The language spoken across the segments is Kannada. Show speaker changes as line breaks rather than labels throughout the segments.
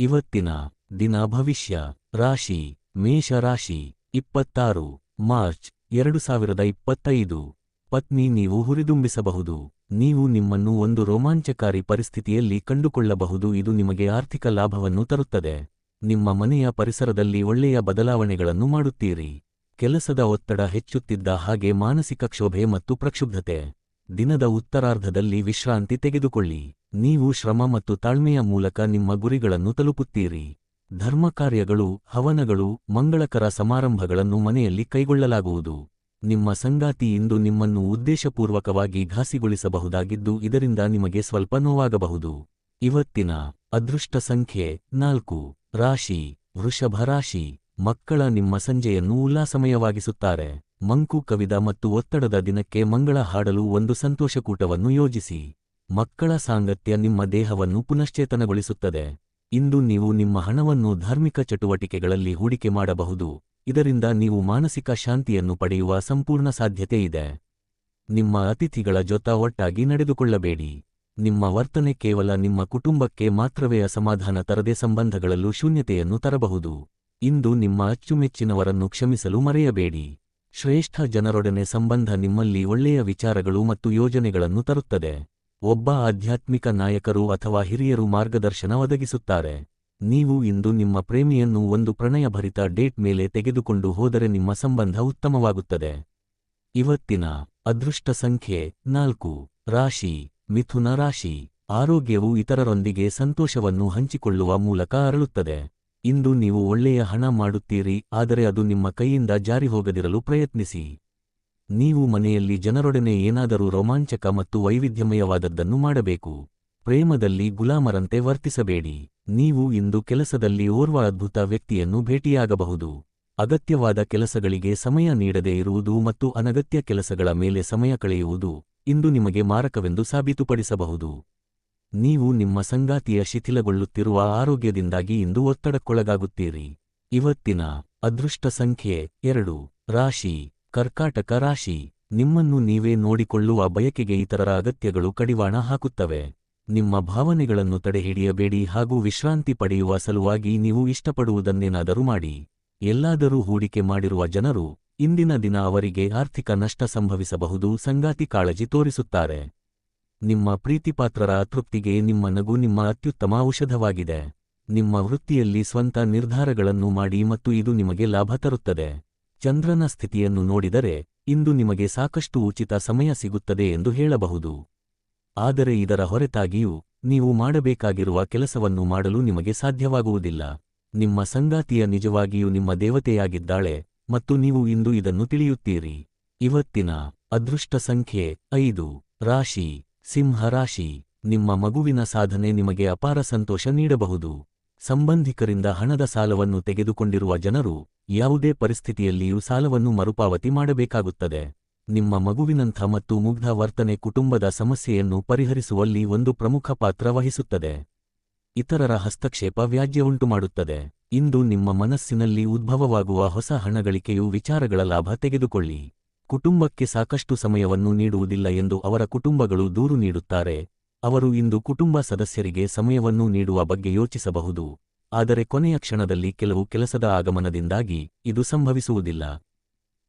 ಇವತ್ತಿನ ದಿನ ಭವಿಷ್ಯ ರಾಶಿ ಮೇಷ ರಾಶಿ ಇಪ್ಪತ್ತಾರು, ಮಾರ್ಚ್ ಎರಡು ಸಾವಿರದ ಇಪ್ಪತ್ತೈದು. ಪತ್ನಿ ನೀವು ಹುರಿದುಂಬಿಸಬಹುದು. ನೀವು ನಿಮ್ಮನ್ನು ಒಂದು ರೋಮಾಂಚಕಾರಿ ಪರಿಸ್ಥಿತಿಯಲ್ಲಿ ಕಂಡುಕೊಳ್ಳಬಹುದು. ಇದು ನಿಮಗೆ ಆರ್ಥಿಕ ಲಾಭವನ್ನು ತರುತ್ತದೆ. ನಿಮ್ಮ ಮನೆಯ ಪರಿಸರದಲ್ಲಿ ಒಳ್ಳೆಯ ಬದಲಾವಣೆಗಳನ್ನು ಮಾಡುತ್ತೀರಿ. ಕೆಲಸದ ಒತ್ತಡ ಹೆಚ್ಚುತ್ತಿದ್ದ ಹಾಗೆ ಮಾನಸಿಕ ಕ್ಷೋಭೆ ಮತ್ತು ಪ್ರಕ್ಷುಬ್ಧತೆ. ದಿನದ ಉತ್ತರಾರ್ಧದಲ್ಲಿ ವಿಶ್ರಾಂತಿ ತೆಗೆದುಕೊಳ್ಳಿ. ನೀವು ಶ್ರಮ ಮತ್ತು ತಾಳ್ಮೆಯ ಮೂಲಕ ನಿಮ್ಮ ಗುರಿಗಳನ್ನು ತಲುಪುತ್ತೀರಿ. ಧರ್ಮಕಾರ್ಯಗಳು ಹವನಗಳು, ಮಂಗಳಕರ ಸಮಾರಂಭಗಳನ್ನು ಮನೆಯಲ್ಲಿ ಕೈಗೊಳ್ಳಲಾಗುವುದು. ನಿಮ್ಮ ಸಂಗಾತಿ ಇಂದು ನಿಮ್ಮನ್ನು ಉದ್ದೇಶಪೂರ್ವಕವಾಗಿ ಘಾಸಿಗೊಳಿಸಬಹುದಾಗಿದ್ದು ಇದರಿಂದ ನಿಮಗೆ ಸ್ವಲ್ಪ ನೋವಾಗಬಹುದು. ಇವತ್ತಿನ ಅದೃಷ್ಟ ಸಂಖ್ಯೆ ನಾಲ್ಕು. ರಾಶಿ. ವೃಷಭ ರಾಶಿ. ಮಕ್ಕಳ ನಿಮ್ಮ ಸಂಜೆಯನ್ನು ಉಲ್ಲಾಸಮಯವಾಗಿಸುತ್ತಾರೆ. ಮಂಕು ಕವಿದ ಮತ್ತು ಒತ್ತಡದ ದಿನಕ್ಕೆ ಮಂಗಳ ಹಾಡಲು ಒಂದು ಸಂತೋಷಕೂಟವನ್ನು ಯೋಜಿಸಿ. ಮಕ್ಕಳ ಸಾಂಗತ್ಯ ನಿಮ್ಮ ದೇಹವನ್ನು ಪುನಶ್ಚೇತನಗೊಳಿಸುತ್ತದೆ. ಇಂದು ನೀವು ನಿಮ್ಮ ಹಣವನ್ನು ಧಾರ್ಮಿಕ ಚಟುವಟಿಕೆಗಳಲ್ಲಿ ಹೂಡಿಕೆ ಮಾಡಬಹುದು. ಇದರಿಂದ ನೀವು ಮಾನಸಿಕ ಶಾಂತಿಯನ್ನು ಪಡೆಯುವ ಸಂಪೂರ್ಣ ಸಾಧ್ಯತೆಯಿದೆ ನಿಮ್ಮ ಅತಿಥಿಗಳ ಜೊತೆ ಒಟ್ಟಾಗಿ ನಡೆದುಕೊಳ್ಳಬೇಡಿ. ನಿಮ್ಮ ವರ್ತನೆ ಕೇವಲ ನಿಮ್ಮ ಕುಟುಂಬಕ್ಕೆ ಮಾತ್ರವೇ ಅಸಮಾಧಾನ ತರದೆ ಸಂಬಂಧಗಳಲ್ಲೂ ಶೂನ್ಯತೆಯನ್ನು ತರಬಹುದು. ಇಂದು ನಿಮ್ಮ ಅಚ್ಚುಮೆಚ್ಚಿನವರನ್ನು ಕ್ಷಮಿಸಲು ಮರೆಯಬೇಡಿ. ಶ್ರೇಷ್ಠ ಜನರೊಡನೆ ಸಂಬಂಧ ನಿಮ್ಮಲ್ಲಿ ಒಳ್ಳೆಯ ವಿಚಾರಗಳು ಮತ್ತು ಯೋಜನೆಗಳನ್ನು ತರುತ್ತದೆ. ಒಬ್ಬ ಆಧ್ಯಾತ್ಮಿಕ ನಾಯಕರು ಅಥವಾ ಹಿರಿಯರು ಮಾರ್ಗದರ್ಶನ ಒದಗಿಸುತ್ತಾರೆ. ನೀವು ಇಂದು ನಿಮ್ಮ ಪ್ರೇಮಿಯನ್ನು ಒಂದು ಪ್ರಣಯಭರಿತ ಡೇಟ್ ಮೇಲೆ ತೆಗೆದುಕೊಂಡು ಹೋದರೆ ನಿಮ್ಮ ಸಂಬಂಧ ಉತ್ತಮವಾಗುತ್ತದೆ. ಇವತ್ತಿನ ಅದೃಷ್ಟ ಸಂಖ್ಯೆ ನಾಲ್ಕು. ರಾಶಿ. ಮಿಥುನ ರಾಶಿ. ಆರೋಗ್ಯವು ಇತರರೊಂದಿಗೆ ಸಂತೋಷವನ್ನು ಹಂಚಿಕೊಳ್ಳುವ ಮೂಲಕ ಅರಳುತ್ತದೆ. ಇಂದು ನೀವು ಒಳ್ಳೆಯ ಹಣ ಮಾಡುತ್ತೀರಿ, ಆದರೆ ಅದು ನಿಮ್ಮ ಕೈಯಿಂದ ಜಾರಿ ಹೋಗದಿರಲು ಪ್ರಯತ್ನಿಸಿ. ನೀವು ಮನೆಯಲ್ಲಿ ಜನರೊಡನೆ ಏನಾದರೂ ರೋಮಾಂಚಕ ಮತ್ತು ವೈವಿಧ್ಯಮಯವಾದದ್ದನ್ನು ಮಾಡಬೇಕು. ಪ್ರೇಮದಲ್ಲಿ ಗುಲಾಮರಂತೆ ವರ್ತಿಸಬೇಡಿ. ನೀವು ಇಂದು ಕೆಲಸದಲ್ಲಿ ಓರ್ವ ಅದ್ಭುತ ವ್ಯಕ್ತಿಯನ್ನು ಭೇಟಿಯಾಗಬಹುದು. ಅಗತ್ಯವಾದ ಕೆಲಸಗಳಿಗೆ ಸಮಯ ನೀಡದೇ ಇರುವುದು ಮತ್ತು ಅನಗತ್ಯ ಕೆಲಸಗಳ ಮೇಲೆ ಸಮಯ ಕಳೆಯುವುದು ಇಂದು ನಿಮಗೆ ಮಾರಕವೆಂದು ಸಾಬೀತುಪಡಿಸಬಹುದು. ನೀವು ನಿಮ್ಮ ಸಂಗಾತಿಯ ಶಿಥಿಲಗೊಳ್ಳುತ್ತಿರುವ ಆರೋಗ್ಯದಿಂದಾಗಿ ಇಂದು ಒತ್ತಡಕ್ಕೊಳಗಾಗುತ್ತೀರಿ. ಇವತ್ತಿನ ಅದೃಷ್ಟ ಸಂಖ್ಯೆ ಎರಡು. ರಾಶಿ. ಕರ್ಕಾಟಕ ರಾಶಿ, ನಿಮ್ಮನ್ನು ನೀವೇ ನೋಡಿಕೊಳ್ಳುವ ಬಯಕೆಗೆ ಇತರರ ಅಗತ್ಯಗಳು ಕಡಿವಾಣ ಹಾಕುತ್ತವೆ. ನಿಮ್ಮ ಭಾವನೆಗಳನ್ನು ತಡೆಹಿಡಿಯಬೇಡಿ ಹಾಗೂ ವಿಶ್ರಾಂತಿ ಪಡೆಯುವ ಸಲುವಾಗಿ ನೀವು ಇಷ್ಟಪಡುವುದನ್ನೇನಾದರೂ ಮಾಡಿ. ಎಲ್ಲಾದರೂ ಹೂಡಿಕೆ ಮಾಡಿರುವ ಜನರು, ಇಂದಿನ ದಿನ ಅವರಿಗೆ ಆರ್ಥಿಕ ನಷ್ಟ ಸಂಭವಿಸಬಹುದು ಸಂಗಾತಿ ಕಾಳಜಿ ತೋರಿಸುತ್ತಾರೆ. ನಿಮ್ಮ ಪ್ರೀತಿಪಾತ್ರರ ಅತೃಪ್ತಿಗೆ ನಿಮ್ಮ ನಗು ನಿಮ್ಮ ಅತ್ಯುತ್ತಮ ಔಷಧವಾಗಿದೆ. ನಿಮ್ಮ ವೃತ್ತಿಯಲ್ಲಿ ಸ್ವಂತ ನಿರ್ಧಾರಗಳನ್ನು ಮಾಡಿ ಮತ್ತು ಇದು ನಿಮಗೆ ಲಾಭ ತರುತ್ತದೆ. ಚಂದ್ರನ ಸ್ಥಿತಿಯನ್ನು ನೋಡಿದರೆ ಇಂದು ನಿಮಗೆ ಸಾಕಷ್ಟು ಉಚಿತ ಸಮಯ ಸಿಗುತ್ತದೆ ಎಂದು ಹೇಳಬಹುದು. ಆದರೆ ಇದರ ಹೊರತಾಗಿಯೂ ನೀವು ಮಾಡಬೇಕಾಗಿರುವ ಕೆಲಸವನ್ನು ಮಾಡಲು ನಿಮಗೆ ಸಾಧ್ಯವಾಗುವುದಿಲ್ಲ. ನಿಮ್ಮ ಸಂಗಾತಿಯ ನಿಜವಾಗಿಯೂ ನಿಮ್ಮ ದೇವತೆಯಾಗಿದ್ದಾಳೆ ಮತ್ತು ನೀವು ಇಂದು ಇದನ್ನು ತಿಳಿಯುತ್ತೀರಿ. ಇವತ್ತಿನ ಅದೃಷ್ಟ ಸಂಖ್ಯೆ ಐದು, ರಾಶಿ, ಸಿಂಹ ರಾಶಿ, ನಿಮ್ಮ ಮಗುವಿನ ಸಾಧನೆ ನಿಮಗೆ ಅಪಾರ ಸಂತೋಷ ನೀಡಬಹುದು. ಸಂಬಂಧಿಕರಿಂದ ಹಣದ ಸಾಲವನ್ನು ತೆಗೆದುಕೊಂಡಿರುವ ಜನರು ಯಾವುದೇ ಪರಿಸ್ಥಿತಿಯಲ್ಲಿಯೂ ಸಾಲವನ್ನು ಮರುಪಾವತಿ ಮಾಡಬೇಕಾಗುತ್ತದೆ. ನಿಮ್ಮ ಮಗುವಿನಂಥ ಮತ್ತು ಮುಗ್ಧ ವರ್ತನೆ ಕುಟುಂಬದ ಸಮಸ್ಯೆಯನ್ನು ಪರಿಹರಿಸುವಲ್ಲಿ ಒಂದು ಪ್ರಮುಖ ಪಾತ್ರ ವಹಿಸುತ್ತದೆ. ಇತರರ ಹಸ್ತಕ್ಷೇಪ ವ್ಯಾಜ್ಯ ಉಂಟುಮಾಡುತ್ತದೆ ಇಂದು ನಿಮ್ಮ ಮನಸ್ಸಿನಲ್ಲಿ ಉದ್ಭವವಾಗುವ ಹೊಸ ಹಣಗಳಿಕೆಯು ವಿಚಾರಗಳ ಲಾಭ ತೆಗೆದುಕೊಳ್ಳಿ. ಕುಟುಂಬಕ್ಕೆ ಸಾಕಷ್ಟು ಸಮಯವನ್ನು ನೀಡುವುದಿಲ್ಲ ಎಂದು ಅವರ ಕುಟುಂಬಗಳು ದೂರು ನೀಡುತ್ತಾರೆ. ಅವರು ಇಂದು ಕುಟುಂಬ ಸದಸ್ಯರಿಗೆ ಸಮಯವನ್ನು ನೀಡುವ ಬಗ್ಗೆ ಯೋಚಿಸಬಹುದು. ಆದರೆ ಕೊನೆಯ ಕ್ಷಣದಲ್ಲಿ ಕೆಲವು ಕೆಲಸದ ಆಗಮನದಿಂದಾಗಿ ಇದು ಸಂಭವಿಸುವುದಿಲ್ಲ.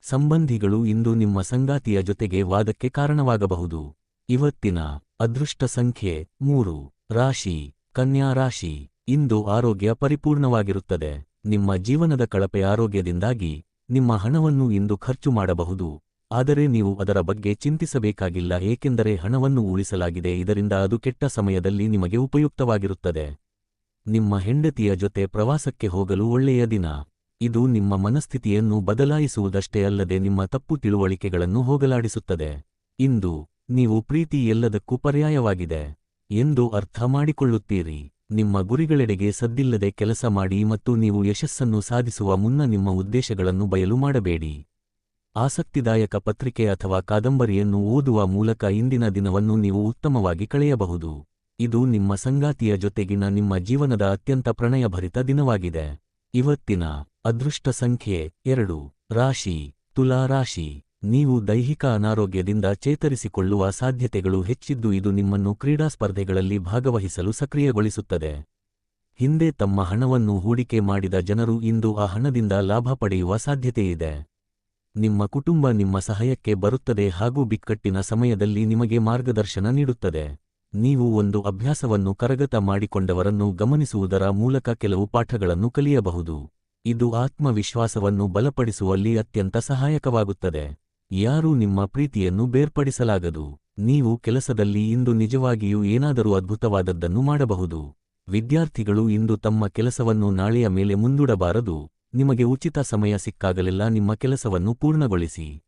ಸಂಬಂಧಿಗಳು ಇಂದು ನಿಮ್ಮ ಸಂಗಾತಿಯ ಜೊತೆಗೆ ವಾದಕ್ಕೆ ಕಾರಣವಾಗಬಹುದು. ಇವತ್ತಿನ ಅದೃಷ್ಟ ಸಂಖ್ಯೆ ಮೂರು. ರಾಶಿ. ಕನ್ಯಾ ರಾಶಿ. ಇಂದು ಆರೋಗ್ಯ ಪರಿಪೂರ್ಣವಾಗಿರುತ್ತದೆ. ನಿಮ್ಮ ಜೀವನದ ಕಳಪೆ ಆರೋಗ್ಯದಿಂದಾಗಿ ನಿಮ್ಮ ಹಣವನ್ನು ಇಂದು ಖರ್ಚು ಮಾಡಬಹುದು. ಆದರೆ ನೀವು ಅದರ ಬಗ್ಗೆ ಚಿಂತಿಸಬೇಕಾಗಿಲ್ಲ, ಏಕೆಂದರೆ ಹಣವನ್ನು ಉಳಿಸಲಾಗಿದೆ, ಇದರಿಂದ ಅದು ಕೆಟ್ಟ ಸಮಯದಲ್ಲಿ ನಿಮಗೆ ಉಪಯುಕ್ತವಾಗಿರುತ್ತದೆ. ನಿಮ್ಮ ಹೆಂಡತಿಯ ಜೊತೆ ಪ್ರವಾಸಕ್ಕೆ ಹೋಗಲು ಒಳ್ಳೆಯ ದಿನ. ಇದು ನಿಮ್ಮ ಮನಸ್ಥಿತಿಯನ್ನು ಬದಲಾಯಿಸುವುದಷ್ಟೇ ಅಲ್ಲದೆ ನಿಮ್ಮ ತಪ್ಪು ತಿಳುವಳಿಕೆಗಳನ್ನು ಹೋಗಲಾಡಿಸುತ್ತದೆ. ಇಂದು ನೀವು ಪ್ರೀತಿ ಎಲ್ಲದಕ್ಕೂ ಪರ್ಯಾಯವಾಗಿದೆ ಎಂದು ಅರ್ಥ ಮಾಡಿಕೊಳ್ಳುತ್ತೀರಿ. ನಿಮ್ಮ ಗುರಿಗಳೆಡೆಗೆ ಸದ್ದಿಲ್ಲದೆ ಕೆಲಸ ಮಾಡಿ ಮತ್ತು ನೀವು ಯಶಸ್ಸನ್ನು ಸಾಧಿಸುವ ಮುನ್ನ ನಿಮ್ಮ ಉದ್ದೇಶಗಳನ್ನು ಬಯಲು ಮಾಡಬೇಡಿ. ಆಸಕ್ತಿದಾಯಕ ಪತ್ರಿಕೆ ಅಥವಾ ಕಾದಂಬರಿಯನ್ನು ಓದುವ ಮೂಲಕ ಇಂದಿನ ದಿನವನ್ನು ನೀವು ಉತ್ತಮವಾಗಿ ಕಳೆಯಬಹುದು. ಇದು ನಿಮ್ಮ ಸಂಗಾತಿಯ ಜೊತೆಗಿನ ನಿಮ್ಮ ಜೀವನದ ಅತ್ಯಂತ ಪ್ರಣಯಭರಿತ ದಿನವಾಗಿದೆ. ಇವತ್ತಿನ ಅದೃಷ್ಟ ಸಂಖ್ಯೆ ಎರಡು. ರಾಶಿ. ತುಲಾ ರಾಶಿ. ನೀವು ದೈಹಿಕ ಅನಾರೋಗ್ಯದಿಂದ ಚೇತರಿಸಿಕೊಳ್ಳುವ ಸಾಧ್ಯತೆಗಳು ಹೆಚ್ಚಿದ್ದು ಇದು ನಿಮ್ಮನ್ನು ಕ್ರೀಡಾ ಸ್ಪರ್ಧೆಗಳಲ್ಲಿ ಭಾಗವಹಿಸಲು ಸಕ್ರಿಯಗೊಳಿಸುತ್ತದೆ. ಹಿಂದೆ ತಮ್ಮ ಹಣವನ್ನು ಹೂಡಿಕೆ ಮಾಡಿದ ಜನರು ಇಂದು ಆ ಹಣದಿಂದ ಲಾಭ ಪಡೆಯುವ ಸಾಧ್ಯತೆಯಿದೆ. ನಿಮ್ಮ ಕುಟುಂಬ ನಿಮ್ಮ ಸಹಾಯಕ್ಕೆ ಬರುತ್ತದೆ ಹಾಗೂ ಬಿಕ್ಕಟ್ಟಿನ ಸಮಯದಲ್ಲಿ ನಿಮಗೆ ಮಾರ್ಗದರ್ಶನ ನೀಡುತ್ತದೆ. ನೀವು ಒಂದು ಅಭ್ಯಾಸವನ್ನು ಕರಗತ ಮಾಡಿಕೊಂಡವರನ್ನು ಗಮನಿಸುವುದರ ಮೂಲಕ ಕೆಲವು ಪಾಠಗಳನ್ನು ಕಲಿಯಬಹುದು. ಇದು ಆತ್ಮವಿಶ್ವಾಸವನ್ನು ಬಲಪಡಿಸುವಲ್ಲಿ ಅತ್ಯಂತ ಸಹಾಯಕವಾಗುತ್ತದೆ. ಯಾರೂ ನಿಮ್ಮ ಪ್ರೀತಿಯನ್ನು ಬೇರ್ಪಡಿಸಲಾಗದು? ನೀವು ಕೆಲಸದಲ್ಲಿ ಇಂದು ನಿಜವಾಗಿಯೂ ಏನಾದರೂ ಅದ್ಭುತವಾದದ್ದನ್ನು ಮಾಡಬಹುದು. ವಿದ್ಯಾರ್ಥಿಗಳು ಇಂದು ತಮ್ಮ ಕೆಲಸವನ್ನು ನಾಳೆಯ ಮೇಲೆ ಮುಂದೂಡಬಾರದು. ನಿಮಗೆ ಉಚಿತ ಸಮಯ ಸಿಕ್ಕಾಗಲೆಲ್ಲ ನಿಮ್ಮ ಕೆಲಸವನ್ನು ಪೂರ್ಣಗೊಳಿಸಿ.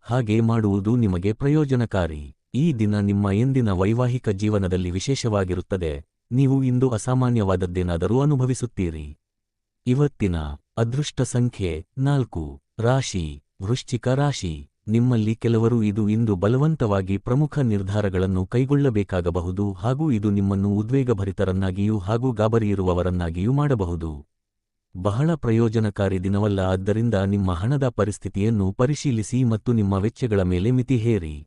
ಹಾಗೆ ಮಾಡುವುದು ನಿಮಗೆ ಪ್ರಯೋಜನಕಾರಿ. ಈ ದಿನ ನಿಮ್ಮ ಎಂದಿನ ವೈವಾಹಿಕ ಜೀವನದಲ್ಲಿ ವಿಶೇಷವಾಗಿರುತ್ತದೆ. ನೀವು ಇಂದು ಅಸಾಮಾನ್ಯವಾದದ್ದೇನಾದರೂ ಅನುಭವಿಸುತ್ತೀರಿ. ಇವತ್ತಿನ ಅದೃಷ್ಟ ಸಂಖ್ಯೆ ನಾಲ್ಕು. ರಾಶಿ. ವೃಶ್ಚಿಕ ರಾಶಿ. ನಿಮ್ಮಲ್ಲಿ ಕೆಲವರು ಇದು ಇಂದು ಬಲವಂತವಾಗಿ ಪ್ರಮುಖ ನಿರ್ಧಾರಗಳನ್ನು ಕೈಗೊಳ್ಳಬೇಕಾಗಬಹುದು ಹಾಗೂ ಇದು ನಿಮ್ಮನ್ನು ಉದ್ವೇಗಭರಿತರನ್ನಾಗಿಯೂ ಹಾಗೂ ಗಾಬರಿಯಿರುವವರನ್ನಾಗಿಯೂ ಮಾಡಬಹುದು. ಬಹಳ ಪ್ರಯೋಜನಕಾರಿ ದಿನವಲ್ಲ, ಆದ್ದರಿಂದ ನಿಮ್ಮ ಹಣದ ಪರಿಸ್ಥಿತಿಯನ್ನು ಪರಿಶೀಲಿಸಿ ಮತ್ತು ನಿಮ್ಮ ವೆಚ್ಚಗಳ ಮೇಲೆ ಮಿತಿ ಹೇರಿ.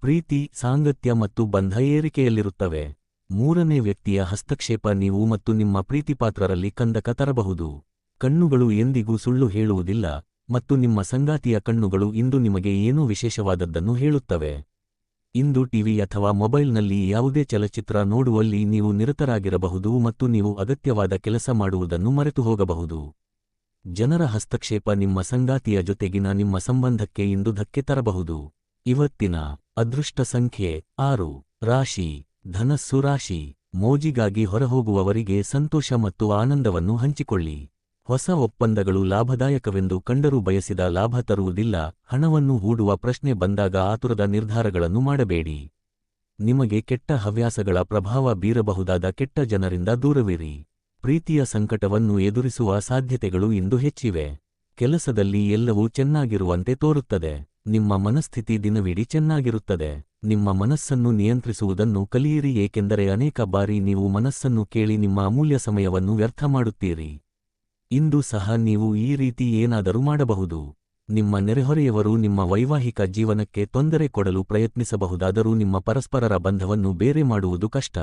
ಪ್ರೀತಿ, ಸಾಂಗತ್ಯ ಮತ್ತು ಬಂಧ ಏರಿಕೆಯಲ್ಲಿರುತ್ತವೆ. ಮೂರನೇ ವ್ಯಕ್ತಿಯ ಹಸ್ತಕ್ಷೇಪ ನೀವು ಮತ್ತು ನಿಮ್ಮ ಪ್ರೀತಿಪಾತ್ರರಲ್ಲಿ ಕಂದಕ ತರಬಹುದು. ಕಣ್ಣುಗಳು ಎಂದಿಗೂ ಸುಳ್ಳು ಹೇಳುವುದಿಲ್ಲ ಮತ್ತು ನಿಮ್ಮ ಸಂಗಾತಿಯ ಕಣ್ಣುಗಳು ಇಂದು ನಿಮಗೆ ಏನೂ ವಿಶೇಷವಾದದ್ದನ್ನು ಹೇಳುತ್ತವೆ. ಇಂದು ಟಿವಿ ಅಥವಾ ಮೊಬೈಲ್ನಲ್ಲಿ ಯಾವುದೇ ಚಲಚಿತ್ರ ನೋಡುವಲ್ಲಿ ನೀವು ನಿರತರಾಗಿರಬಹುದು ಮತ್ತು ನೀವು ಅಗತ್ಯವಾದ ಕೆಲಸ ಮಾಡುವುದನ್ನು ಮರೆತು ಹೋಗಬಹುದು. ಜನರ ಹಸ್ತಕ್ಷೇಪ ನಿಮ್ಮ ಸಂಗಾತಿಯ ಜೊತೆಗಿನ ನಿಮ್ಮ ಸಂಬಂಧಕ್ಕೆ ಇಂದು ಧಕ್ಕೆ ತರಬಹುದು. ಇವತ್ತಿನ ಅದೃಷ್ಟ ಸಂಖ್ಯೆ ಆರು. ರಾಶಿ. ಧನಸ್ಸು ರಾಶಿ. ಮೋಜಿಗಾಗಿ ಹೊರಹೋಗುವವರಿಗೆ ಸಂತೋಷ ಮತ್ತು ಆನಂದವನ್ನು ಹಂಚಿಕೊಳ್ಳಿ. ಹೊಸ ಒಪ್ಪಂದಗಳು ಲಾಭದಾಯಕವೆಂದು ಕಂಡರೂ ಬಯಸಿದ ಲಾಭ ತರುವುದಿಲ್ಲ. ಹಣವನ್ನು ಹೂಡುವ ಪ್ರಶ್ನೆ ಬಂದಾಗ ಆತುರದ ನಿರ್ಧಾರಗಳನ್ನು ಮಾಡಬೇಡಿ. ನಿಮಗೆ ಕೆಟ್ಟ ಹವ್ಯಾಸಗಳ ಪ್ರಭಾವ ಬೀರಬಹುದಾದ ಕೆಟ್ಟ ಜನರಿಂದ ದೂರವಿರಿ. ಪ್ರೀತಿಯ ಸಂಕಟವನ್ನು ಎದುರಿಸುವ ಸಾಧ್ಯತೆಗಳು ಇಂದು ಹೆಚ್ಚಿವೆ. ಕೆಲಸದಲ್ಲಿ ಎಲ್ಲವೂ ಚೆನ್ನಾಗಿರುವಂತೆ ತೋರುತ್ತದೆ. ನಿಮ್ಮ ಮನಸ್ಥಿತಿ ದಿನವಿಡೀ ಚೆನ್ನಾಗಿರುತ್ತದೆ. ನಿಮ್ಮ ಮನಸ್ಸನ್ನು ನಿಯಂತ್ರಿಸುವುದನ್ನು ಕಲಿಯಿರಿ, ಏಕೆಂದರೆ ಅನೇಕ ಬಾರಿ ನೀವು ಮನಸ್ಸನ್ನು ಕೇಳಿ ನಿಮ್ಮ ಅಮೂಲ್ಯ ಸಮಯವನ್ನು ವ್ಯರ್ಥ ಮಾಡುತ್ತೀರಿ. ಇಂದು ಸಹ ನೀವು ಈ ರೀತಿ ಏನಾದರೂ ಮಾಡಬಹುದು. ನಿಮ್ಮ ನೆರೆಹೊರೆಯವರು ನಿಮ್ಮ ವೈವಾಹಿಕ ಜೀವನಕ್ಕೆ ತೊಂದರೆ ಕೊಡಲು ಪ್ರಯತ್ನಿಸಬಹುದಾದರೂ ನಿಮ್ಮ ಪರಸ್ಪರರ ಬಂಧವನ್ನು ಬೇರೆ ಮಾಡುವುದು ಕಷ್ಟ.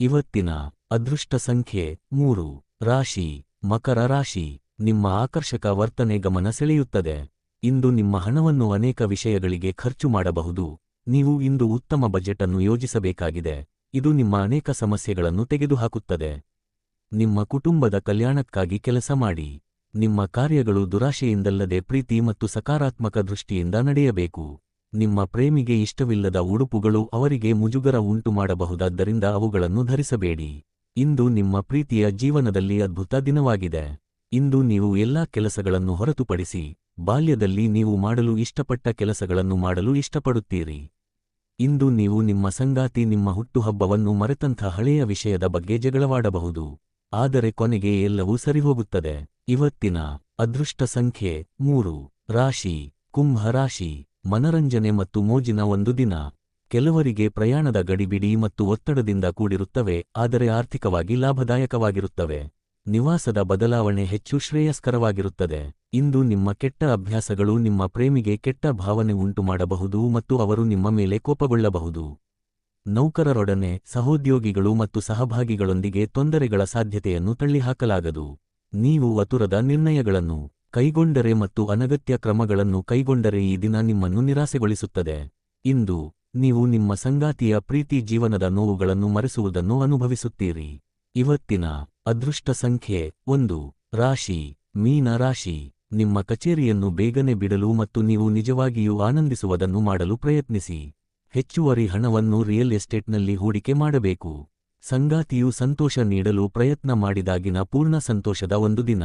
ಇವತ್ತಿನ ಅದೃಷ್ಟ ಸಂಖ್ಯೆ ಮೂರು. ರಾಶಿ. ಮಕರ ರಾಶಿ. ನಿಮ್ಮ ಆಕರ್ಷಕ ವರ್ತನೆ ಗಮನ ಸೆಳೆಯುತ್ತದೆ. ಇಂದು ನಿಮ್ಮ ಹಣವನ್ನು ಅನೇಕ ವಿಷಯಗಳಿಗೆ ಖರ್ಚು ಮಾಡಬಹುದು. ನೀವು ಇಂದು ಉತ್ತಮ ಬಜೆಟ್ ಅನ್ನು ಯೋಜಿಸಬೇಕಾಗಿದೆ. ಇದು ನಿಮ್ಮ ಅನೇಕ ಸಮಸ್ಯೆಗಳನ್ನು ತೆಗೆದುಹಾಕುತ್ತದೆ. ನಿಮ್ಮ ಕುಟುಂಬದ ಕಲ್ಯಾಣಕ್ಕಾಗಿ ಕೆಲಸ ಮಾಡಿ. ನಿಮ್ಮ ಕಾರ್ಯಗಳು ದುರಾಶೆಯಿಂದಲ್ಲದೆ ಪ್ರೀತಿ ಮತ್ತು ಸಕಾರಾತ್ಮಕ ದೃಷ್ಟಿಯಿಂದ ನಡೆಯಬೇಕು. ನಿಮ್ಮ ಪ್ರೇಮಿಗೆ ಇಷ್ಟವಿಲ್ಲದ ಉಡುಪುಗಳು ಅವರಿಗೆ ಮುಜುಗರ ಉಂಟುಮಾಡಬಹುದಾದ್ದರಿಂದ ಅವುಗಳನ್ನು ಧರಿಸಬೇಡಿ. ಇಂದು ನಿಮ್ಮ ಪ್ರೀತಿಯ ಜೀವನದಲ್ಲಿ ಅದ್ಭುತ ದಿನವಾಗಿದೆ. ಇಂದು ನೀವು ಎಲ್ಲಾ ಕೆಲಸಗಳನ್ನು ಹೊರತುಪಡಿಸಿ, ಬಾಲ್ಯದಲ್ಲಿ ನೀವು ಮಾಡಲು ಇಷ್ಟಪಟ್ಟ ಕೆಲಸಗಳನ್ನು ಮಾಡಲು ಇಷ್ಟಪಡುತ್ತೀರಿ. ಇಂದು ನೀವು ನಿಮ್ಮ ಸಂಗಾತಿ, ನಿಮ್ಮ ಹುಟ್ಟುಹಬ್ಬವನ್ನು ಮರೆತಂಥ ಹಳೆಯ ವಿಷಯದ ಬಗ್ಗೆ ಜಗಳವಾಡಬಹುದು. ಆದರೆ ಕೊನೆಗೆ ಎಲ್ಲವೂ ಸರಿಹೋಗುತ್ತದೆ. ಇವತ್ತಿನ ಅದೃಷ್ಟ ಸಂಖ್ಯೆ ಮೂರು. ರಾಶಿ, ಕುಂಭ ರಾಶಿ, ಮನರಂಜನೆ ಮತ್ತು ಮೋಜಿನ ಒಂದು ದಿನ. ಕೆಲವರಿಗೆ ಪ್ರಯಾಣದ ಗಡಿಬಿಡಿ ಮತ್ತು ಒತ್ತಡದಿಂದ ಕೂಡಿರುತ್ತವೆ, ಆದರೆ ಆರ್ಥಿಕವಾಗಿ ಲಾಭದಾಯಕವಾಗಿರುತ್ತವೆ. ನಿವಾಸದ ಬದಲಾವಣೆ ಹೆಚ್ಚು ಶ್ರೇಯಸ್ಕರವಾಗಿರುತ್ತದೆ. ಇಂದು ನಿಮ್ಮ ಕೆಟ್ಟ ಅಭ್ಯಾಸಗಳು ನಿಮ್ಮ ಪ್ರೇಮಿಗೆ ಕೆಟ್ಟ ಭಾವನೆ ಉಂಟುಮಾಡಬಹುದು ಮತ್ತು ಅವರು ನಿಮ್ಮ ಮೇಲೆ ಕೋಪಗೊಳ್ಳಬಹುದು. ನೌಕರರೊಡನೆ ಸಹೋದ್ಯೋಗಿಗಳು ಮತ್ತು ಸಹಭಾಗಿಗಳೊಂದಿಗೆ ತೊಂದರೆಗಳ ಸಾಧ್ಯತೆಯನ್ನು ತಳ್ಳಿಹಾಕಲಾಗದು. ನೀವು ವತುರದ ನಿರ್ಣಯಗಳನ್ನು ಕೈಗೊಂಡರೆ ಮತ್ತು ಅನಗತ್ಯ ಕ್ರಮಗಳನ್ನು ಕೈಗೊಂಡರೆ ಈ ದಿನ ನಿಮ್ಮನ್ನು ನಿರಾಸೆಗೊಳಿಸುತ್ತದೆ. ಇಂದು ನೀವು ನಿಮ್ಮ ಸಂಗಾತಿಯ ಪ್ರೀತಿ ಜೀವನದ ನೋವುಗಳನ್ನು ಮರೆಸುವುದನ್ನು ಅನುಭವಿಸುತ್ತೀರಿ. ಇವತ್ತಿನ ಅದೃಷ್ಟ ಸಂಖ್ಯೆ ಒಂದು. ರಾಶಿ. ಮೀನ ರಾಶಿ. ನಿಮ್ಮ ಕಚೇರಿಯನ್ನು ಬೇಗನೆ ಬಿಡಲು ಮತ್ತು ನೀವು ನಿಜವಾಗಿಯೂ ಆನಂದಿಸುವುದನ್ನು ಮಾಡಲು ಪ್ರಯತ್ನಿಸಿ. ಹೆಚ್ಚುವರಿ ಹಣವನ್ನು ರಿಯಲ್ ಎಸ್ಟೇಟ್ನಲ್ಲಿ ಹೂಡಿಕೆ ಮಾಡಬೇಕು. ಸಂಗಾತಿಯು ಸಂತೋಷ ನೀಡಲು ಪ್ರಯತ್ನ ಮಾಡಿದಾಗಿನ ಪೂರ್ಣ ಸಂತೋಷದ ಒಂದು ದಿನ.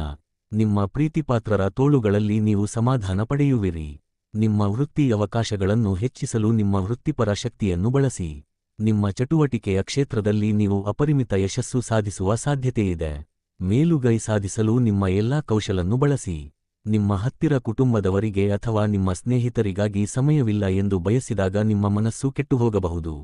ನಿಮ್ಮ ಪ್ರೀತಿಪಾತ್ರರ ತೋಳುಗಳಲ್ಲಿ ನೀವು ಸಮಾಧಾನ ಪಡೆಯುವಿರಿ. ನಿಮ್ಮ ವೃತ್ತಿ ಅವಕಾಶಗಳನ್ನು ಹೆಚ್ಚಿಸಲು ನಿಮ್ಮ ವೃತ್ತಿಪರ ಶಕ್ತಿಯನ್ನು ಬಳಸಿ. ನಿಮ್ಮ ಚಟುವಟಿಕೆಯ ಕ್ಷೇತ್ರದಲ್ಲಿ ನೀವು ಅಪರಿಮಿತ ಯಶಸ್ಸು ಸಾಧಿಸುವ ಸಾಧ್ಯತೆಯಿದೆ. ಮೇಲುಗೈ ಸಾಧಿಸಲು ನಿಮ್ಮ ಎಲ್ಲಾ ಕೌಶಲನ್ನು ಬಳಸಿ. ನಿಮ್ಮ ಹತ್ತಿರ ಕುಟುಂಬದವರಿಗೆ ಅಥವಾ ನಿಮ್ಮ ಸ್ನೇಹಿತರಿಗಾಗಿ ಸಮಯವಿಲ್ಲ ಎಂದು ಬಯಸಿದಾಗ ನಿಮ್ಮ ಮನಸ್ಸು ಕೆಟ್ಟುಹೋಗಬಹುದು.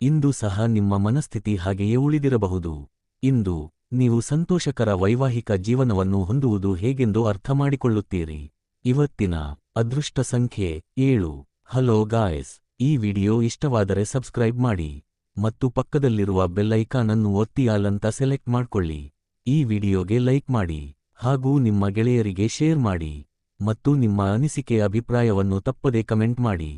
ಇಂದು ಸಹ ನಿಮ್ಮ ಮನಸ್ಥಿತಿ ಹಾಗೆಯೇ ಉಳಿದಿರಬಹುದು. ಇಂದು ನೀವು ಸಂತೋಷಕರ ವೈವಾಹಿಕ ಜೀವನವನ್ನು ಹೊಂದುವುದು ಹೇಗೆಂದು ಅರ್ಥಮಾಡಿಕೊಳ್ಳುತ್ತೀರಿ ಇವತ್ತಿನ ಅದೃಷ್ಟ ಸಂಖ್ಯೆ ಏಳು. ಹಲೋ ಗಾಯ್ಸ್, ಈ ವಿಡಿಯೋ ಇಷ್ಟವಾದರೆ ಸಬ್ಸ್ಕ್ರೈಬ್ ಮಾಡಿ ಮತ್ತು ಪಕ್ಕದಲ್ಲಿರುವ ಬೆಲ್ ಐಕಾನ್ ಅಂತ ಸೆಲೆಕ್ಟ್ ಮಾಡ್ಕೊಳ್ಳಿ. ಈ ವಿಡಿಯೋಗೆ ಲೈಕ್ ಮಾಡಿ. ಹಾಗೂ ನಿಮ್ಮ ಗೆಳೆಯರಿಗೆ ಶೇರ್ ಮಾಡಿ ಮತ್ತು ನಿಮ್ಮ ಅನಿಸಿಕೆ ಅಭಿಪ್ರಾಯವನ್ನು ತಪ್ಪದೆ ಕಮೆಂಟ್ ಮಾಡಿ.